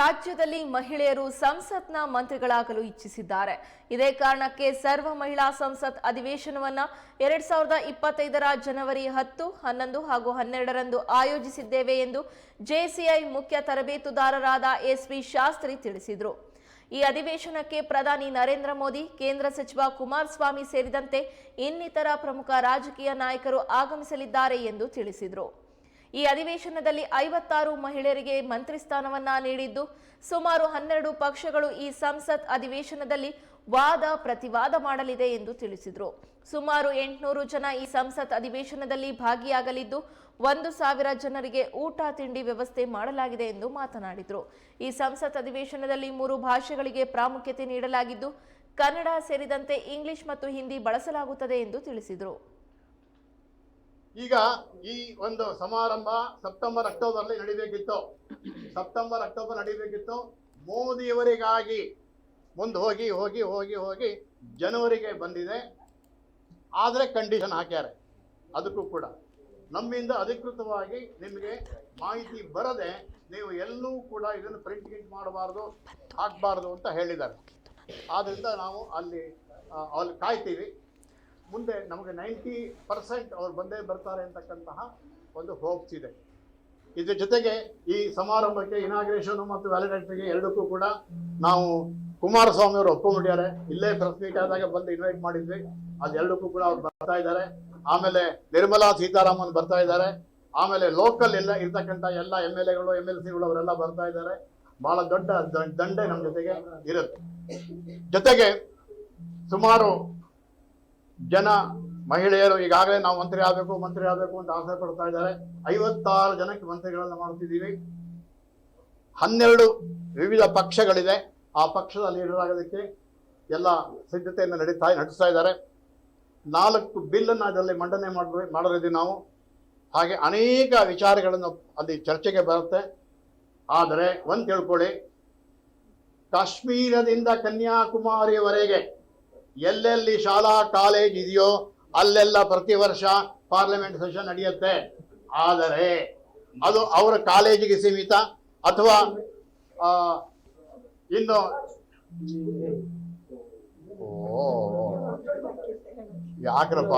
ರಾಜ್ಯದಲ್ಲಿ ಮಹಿಳೆಯರು ಸಂಸತ್ನ ಮಂತ್ರಿಗಳಾಗಲು ಇಚ್ಛಿಸಿದ್ದಾರೆ. ಇದೇ ಕಾರಣಕ್ಕೆ ಸರ್ವ ಮಹಿಳಾ ಸಂಸತ್ ಅಧಿವೇಶನವನ್ನ ಎರಡ್ ಸಾವಿರದ ಇಪ್ಪತ್ತೈದರ ಜನವರಿ ಹತ್ತು, ಹನ್ನೊಂದು ಹಾಗೂ ಹನ್ನೆರಡರಂದು ಆಯೋಜಿಸಿದ್ದೇವೆ ಎಂದು ಜೆಸಿಐ ಮುಖ್ಯ ತರಬೇತುದಾರರಾದ ಎಸ್ವಿ ಶಾಸ್ತ್ರಿ ತಿಳಿಸಿದರು. ಈ ಅಧಿವೇಶನಕ್ಕೆ ಪ್ರಧಾನಿ ನರೇಂದ್ರ ಮೋದಿ, ಕೇಂದ್ರ ಸಚಿವ ಕುಮಾರಸ್ವಾಮಿ ಸೇರಿದಂತೆ ಇನ್ನಿತರ ಪ್ರಮುಖ ರಾಜಕೀಯ ನಾಯಕರು ಆಗಮಿಸಲಿದ್ದಾರೆ ಎಂದು ತಿಳಿಸಿದರು. ಈ ಅಧಿವೇಶನದಲ್ಲಿ ಐವತ್ತಾರು ಮಹಿಳೆಯರಿಗೆ ಮಂತ್ರಿ ಸ್ಥಾನವನ್ನ ನೀಡಿದ್ದು ಸುಮಾರು ಹನ್ನೆರಡು ಪಕ್ಷಗಳು ಈ ಸಂಸತ್ ಅಧಿವೇಶನದಲ್ಲಿ ವಾದ ಪ್ರತಿವಾದ ಮಾಡಲಿದೆ ಎಂದು ತಿಳಿಸಿದರು. ಸುಮಾರು ಎಂಟುನೂರು ಜನ ಈ ಸಂಸತ್ ಅಧಿವೇಶನದಲ್ಲಿ ಭಾಗಿಯಾಗಲಿದ್ದು ಒಂದು ಸಾವಿರ ಜನರಿಗೆ ಊಟ, ತಿಂಡಿ ವ್ಯವಸ್ಥೆ ಮಾಡಲಾಗಿದೆ ಎಂದು ಮಾತನಾಡಿದರು. ಈ ಸಂಸತ್ ಅಧಿವೇಶನದಲ್ಲಿ ಮೂರು ಭಾಷೆಗಳಿಗೆ ಪ್ರಾಮುಖ್ಯತೆ ನೀಡಲಾಗಿದ್ದು ಕನ್ನಡ ಸೇರಿದಂತೆ ಇಂಗ್ಲಿಷ್ ಮತ್ತು ಹಿಂದಿ ಬಳಸಲಾಗುತ್ತದೆ ಎಂದು ತಿಳಿಸಿದರು. ಈಗ ಈ ಒಂದು ಸಮಾರಂಭ ಸೆಪ್ಟೆಂಬರ್ ಅಕ್ಟೋಬರ್ಲಿ ನಡಿಬೇಕಿತ್ತು. ಸೆಪ್ಟೆಂಬರ್, ಅಕ್ಟೋಬರ್ ನಡಿಬೇಕಿತ್ತು. ಮೋದಿಯವರಿಗಾಗಿ ಮುಂದೆ ಹೋಗಿ ಹೋಗಿ ಹೋಗಿ ಹೋಗಿ ಜನವರಿಗೆ ಬಂದಿದೆ. ಆದರೆ ಕಂಡೀಷನ್ ಹಾಕ್ಯಾರೆ. ಅದಕ್ಕೂ ಕೂಡ. ನಮ್ಮಿಂದ ಅಧಿಕೃತವಾಗಿ ನಿಮಗೆ ಮಾಹಿತಿ ಬರದೆ ನೀವು ಎಲ್ಲೂ ಕೂಡ ಇದನ್ನು ಪ್ರಿಂಟ್ ಗಿಂಟ್ ಮಾಡಬಾರ್ದು, ಹಾಕಬಾರ್ದು ಅಂತ ಹೇಳಿದ್ದಾರೆ. ಆದ್ದರಿಂದ ನಾವು ಅಲ್ಲಿ ಅಲ್ಲಿ ಕಾಯ್ತೀವಿ. ಮುಂದೆ ನಮಗೆ ನೈಂಟಿ ಪರ್ಸೆಂಟ್ ಅವ್ರು ಬಂದೇ ಬರ್ತಾರೆ ಅಂತಕ್ಕಂತಹ ಒಂದು ಹೋಪ್ಸ್ ಇದೆ. ಇದ್ರ ಜೊತೆಗೆ ಈ ಸಮಾರಂಭಕ್ಕೆ ಇನಾಗ್ರೇಷನ್ ಮತ್ತು ವ್ಯಾಲಿಡೇಟರಿಗೆ ಎರಡಕ್ಕೂ ಕೂಡ ನಾವು ಕುಮಾರಸ್ವಾಮಿ ಅವರು ಒಪ್ಕೊಂಡಿದ್ದಾರೆ ಇಲ್ಲೇ ಪ್ರೆಸ್ ಮೀಟ್ ಆದಾಗ ಬಂದು ಇನ್ವೈಟ್ ಮಾಡಿದ್ವಿ. ಅದೆರಡಕ್ಕೂ ಕೂಡ ಅವ್ರು ಬರ್ತಾ ಇದ್ದಾರೆ. ಆಮೇಲೆ ನಿರ್ಮಲಾ ಸೀತಾರಾಮನ್ ಬರ್ತಾ ಇದ್ದಾರೆ. ಆಮೇಲೆ ಲೋಕಲ್ ಎಲ್ಲ ಇರ್ತಕ್ಕಂಥ ಎಲ್ಲ ಎಂ ಎಲ್ ಎಗಳು, ಎಂ ಎಲ್ ಸಿಗಳು ಅವರೆಲ್ಲ ಬರ್ತಾ ಇದ್ದಾರೆ. ಬಹಳ ದೊಡ್ಡ ದಂಡೆ ನಮ್ಮ ಜೊತೆಗೆ ಇರುತ್ತೆ. ಜೊತೆಗೆ ಸುಮಾರು ಜನ, ಮಹಿಳೆಯರು ಈಗಾಗಲೇ ನಾವು ಮಂತ್ರಿ ಆಗಬೇಕು ಮಂತ್ರಿ ಆಗಬೇಕು ಅಂತ ಆಸೆ ಪಡ್ತಾ ಇದ್ದಾರೆ. ಐವತ್ತಾರು ಜನಕ್ಕೆ ಮಂತ್ರಿಗಳನ್ನು ಮಾಡುತ್ತಿದ್ದೀವಿ. ಹನ್ನೆರಡು ವಿವಿಧ ಪಕ್ಷಗಳಿದೆ. ಆ ಪಕ್ಷದ ಲೀಡರ್ ಆಗೋದಕ್ಕೆ ಎಲ್ಲ ಸಿದ್ಧತೆಯನ್ನು ನಡೀತಾ, ನಡೆಸ್ತಾ ಇದ್ದಾರೆ. ನಾಲ್ಕು ಬಿಲ್ಲನ್ನು ಅದರಲ್ಲಿ ಮಂಡನೆ ಮಾಡಿ ಮಾಡಲಿದ್ದೀವಿ ನಾವು. ಹಾಗೆ ಅನೇಕ ವಿಚಾರಗಳನ್ನು ಅಲ್ಲಿ ಚರ್ಚೆಗೆ ಬರುತ್ತೆ. ಆದರೆ ಒಂದು ತಿಳ್ಕೊಳ್ಳಿ, ಕಾಶ್ಮೀರದಿಂದ ಕನ್ಯಾಕುಮಾರಿಯವರೆಗೆ ಎಲ್ಲೆಲ್ಲಿ ಶಾಲಾ, ಕಾಲೇಜ್ ಇದೆಯೋ ಅಲ್ಲೆಲ್ಲ ಪ್ರತಿ ವರ್ಷ ಪಾರ್ಲಿಮೆಂಟ್ ಸೆಷನ್ ನಡೆಯುತ್ತೆ. ಆದರೆ ಅದು ಅವರ ಕಾಲೇಜಿಗೆ ಸೀಮಿತ ಅಥವಾ ಇನ್ನು ಓ, ಯಾಕ್ರಪ್ಪ?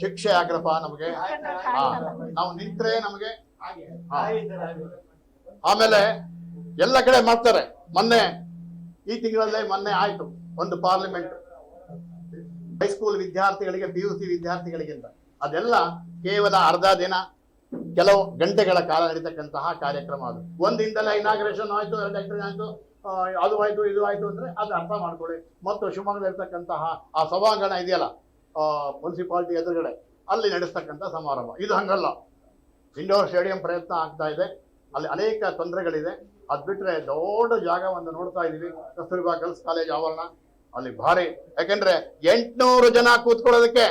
ಶಿಕ್ಷೆ ಯಾಕ್ರಪ್ಪ ನಮಗೆ? ನಾವು ನಿಂತ್ರೆ ನಮಗೆ? ಆಮೇಲೆ ಎಲ್ಲ ಕಡೆ ಮಾಡ್ತಾರೆ. ಮೊನ್ನೆ ಈ ತಿಂಗಳಲ್ಲೇ ಮೊನ್ನೆ ಆಯ್ತು. ಒಂದು ಪಾರ್ಲಿಮೆಂಟ್ ಹೈಸ್ಕೂಲ್ ವಿದ್ಯಾರ್ಥಿಗಳಿಗೆ ಪಿ ಯು ಸಿ ವಿದ್ಯಾರ್ಥಿಗಳಿಗಿಂತ. ಅದೆಲ್ಲ ಕೇವಲ ಅರ್ಧ ದಿನ, ಕೆಲವು ಗಂಟೆಗಳ ಕಾಲ ನಡೀತಕ್ಕಂತಹ ಕಾರ್ಯಕ್ರಮ ಅದು. ಒಂದಿಂದಲೇ ಇನಾಗ್ರೇಷನ್ ಆಯ್ತು ಆಯಿತು ಆಯ್ತು ಅದು ಆಯ್ತು, ಇದು ಆಯ್ತು ಅಂದ್ರೆ ಅದು ಅರ್ಥ ಮಾಡ್ಕೊಳ್ಳಿ. ಮತ್ತು ಶಿವಮೊಗ್ಗದಲ್ಲಿರ್ತಕ್ಕಂತಹ ಆ ಸಭಾಂಗಣ ಇದೆಯಲ್ಲ ಮುನ್ಸಿಪಾಲ್ಟಿ ಎದುರುಗಡೆ, ಅಲ್ಲಿ ನಡೆಸ್ತಕ್ಕಂಥ ಸಮಾರಂಭ. ಇದು ಹಂಗಲ್ಲ. ಇಂಡೋರ್ ಸ್ಟೇಡಿಯಂ ಪ್ರಯತ್ನ ಆಗ್ತಾ ಇದೆ. ಅಲ್ಲಿ ಅನೇಕ ತೊಂದರೆಗಳಿದೆ. ಅದ್ ಬಿಟ್ಟರೆ ದೊಡ್ಡ ಜಾಗವನ್ನು ನೋಡ್ತಾ ಇದ್ದೀವಿ. ಕಸ್ತೂರ್ಬಾ ಗರ್ಲ್ಸ್ ಕಾಲೇಜ್ ಆವರಣ. ಅಲ್ಲಿ ಭಾರಿ. ಯಾಕೆಂದ್ರೆ ಎಂಟುನೂರು ಜನ ಕೂತ್ಕೊಳ್ಳೋದಕ್ಕೆ,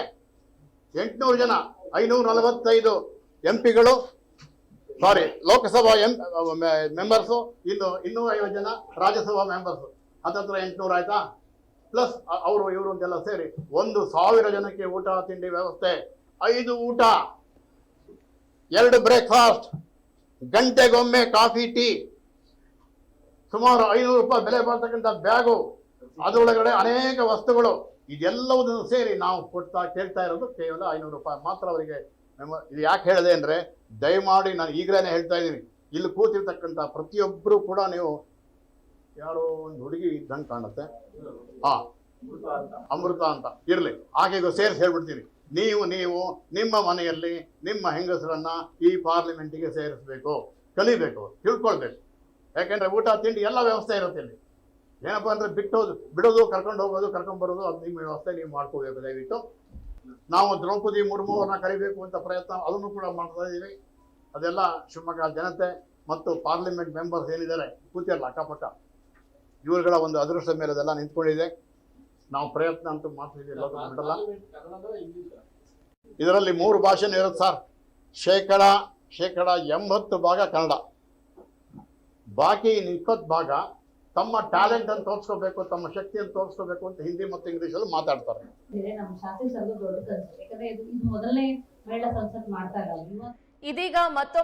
ಎಂಟುನೂರು ಜನ, ಐನೂರ ನಲವತ್ತೈದು ಎಂ ಪಿಗಳು ಸಾರಿ ಲೋಕಸಭಾ ಎಂ ಮೆಂಬರ್ಸು ಇನ್ನು ಇನ್ನೂ ಐವತ್ತು ಜನ ರಾಜ್ಯಸಭಾ ಮೆಂಬರ್ಸು ಹತ್ತತ್ರ ಎಂಟ್ನೂರು ಆಯ್ತಾ? ಪ್ಲಸ್ ಅವರು, ಇವರು ಅಂತೆಲ್ಲ ಸೇರಿ ಒಂದು ಸಾವಿರ ಜನಕ್ಕೆ ಊಟ, ತಿಂಡಿ ವ್ಯವಸ್ಥೆ. ಐದು ಊಟ. ಎರಡು ಬ್ರೇಕ್ಫಾಸ್ಟ್ ಗಂಟೆಗೊಮ್ಮೆ ಕಾಫಿ, ಟೀ. ಸುಮಾರು ಐನೂರು ರೂಪಾಯಿ ಬೆಲೆ ಬರ್ತಕ್ಕಂಥ ಬ್ಯಾಗು, ಅದರೊಳಗಡೆ ಅನೇಕ ವಸ್ತುಗಳು ಇದೆಲ್ಲವುದನ್ನು ಸೇರಿ ನಾವು ಕೊಡ್ತಾ ಕೇಳ್ತಾ ಇರೋದು ಕೇವಲ ಐನೂರು ರೂಪಾಯಿ ಮಾತ್ರ ಅವರಿಗೆ ಇದು ಯಾಕೆ ಹೇಳಿದೆ ಅಂದರೆ ದಯಮಾಡಿ ನಾನು ಈಗಲೇ ಹೇಳ್ತಾ ಇದ್ದೀನಿ. ಇಲ್ಲಿ ಕೂತಿರ್ತಕ್ಕಂಥ ಪ್ರತಿಯೊಬ್ಬರು ಕೂಡ ನೀವು ಯಾರೋ ಒಂದು ಹುಡುಗಿ ಇದ್ದಂಗೆ ಕಾಣುತ್ತೆ. ಹಾ, ಅಮೃತ ಅಂತ. ಇರಲಿ, ಆಕೆಗೂ ಸೇರಿಸಿ ಹೇಳ್ಬಿಡ್ತೀನಿ. ನೀವು ನೀವು ನಿಮ್ಮ ಮನೆಯಲ್ಲಿ ನಿಮ್ಮ ಹೆಂಗಸರನ್ನ ಈ ಪಾರ್ಲಿಮೆಂಟಿಗೆ ಸೇರಿಸಬೇಕು, ಕಲಿಬೇಕು, ತಿಳ್ಕೊಳ್ಬೇಕು. ಯಾಕೆಂದ್ರೆ ಊಟ ತಿಂಡಿ ಎಲ್ಲ ವ್ಯವಸ್ಥೆ ಇರುತ್ತೆ ಇಲ್ಲಿ. ಏನಪ್ಪ ಅಂದ್ರೆ ಬಿಟ್ಟೋದು ಬಿಡೋದು ಕರ್ಕೊಂಡು ಹೋಗೋದು ಕರ್ಕೊಂಡು ಬರೋದು ಅದು ನಿಮ್ಮ ವ್ಯವಸ್ಥೆ ನೀವು ಮಾಡ್ಕೋಬೇಕು. ದಯವಿಟ್ಟು ನಾವು ದ್ರೌಪದಿ ಮುರ್ಮು ಅವ್ರನ್ನ ಕರಿಬೇಕು ಅಂತ ಪ್ರಯತ್ನ ಅದನ್ನು ಕೂಡ ಮಾಡ್ತಾ ಇದ್ದೀವಿ. ಅದೆಲ್ಲ ಶಿವಮೊಗ್ಗ ಜನತೆ ಮತ್ತು ಪಾರ್ಲಿಮೆಂಟ್ ಮೆಂಬರ್ಸ್ ಏನಿದ್ದಾರೆ ಕೂತಿರಲ್ಲ ಅಕ್ಕಪಕ್ಕ. ಇವರುಗಳ ಒಂದು ಅದೃಷ್ಟ ಮೇಲೆ ಅದೆಲ್ಲ ನಿಂತ್ಕೊಂಡಿದೆ. ನಾವು ಪ್ರಯತ್ನ ಅಂತೂ ಮಾಡ್ತಿದ್ದೀವಿ ಬಿಡಲ್ಲ. ಇದರಲ್ಲಿ ಮೂರು ಭಾಷೆನೂ ಇರುತ್ತೆ ಸರ್. ಶೇಕಡ ಶೇಕಡ ಎಂಬತ್ತು ಭಾಗ ಕನ್ನಡ. ಬಾಕಿ ಇನ್ನು ಇಪ್ಪತ್ತು ಭಾಗ ತಮ್ಮ ಟ್ಯಾಲೆಂಟ್ ಅನ್ನು ತೋರಿಸ್ಕೋಬೇಕು ತಮ್ಮ ಶಕ್ತಿಯನ್ನು ತೋರಿಸ್ಕೋಬೇಕು ಅಂತ ಹಿಂದಿ ಮತ್ತು ಇಂಗ್ಲೀಷಲ್ಲಿ ಮಾತಾಡ್ತಾರೆ. ಇದೀಗ ಮತ್ತೊಮ್ಮೆ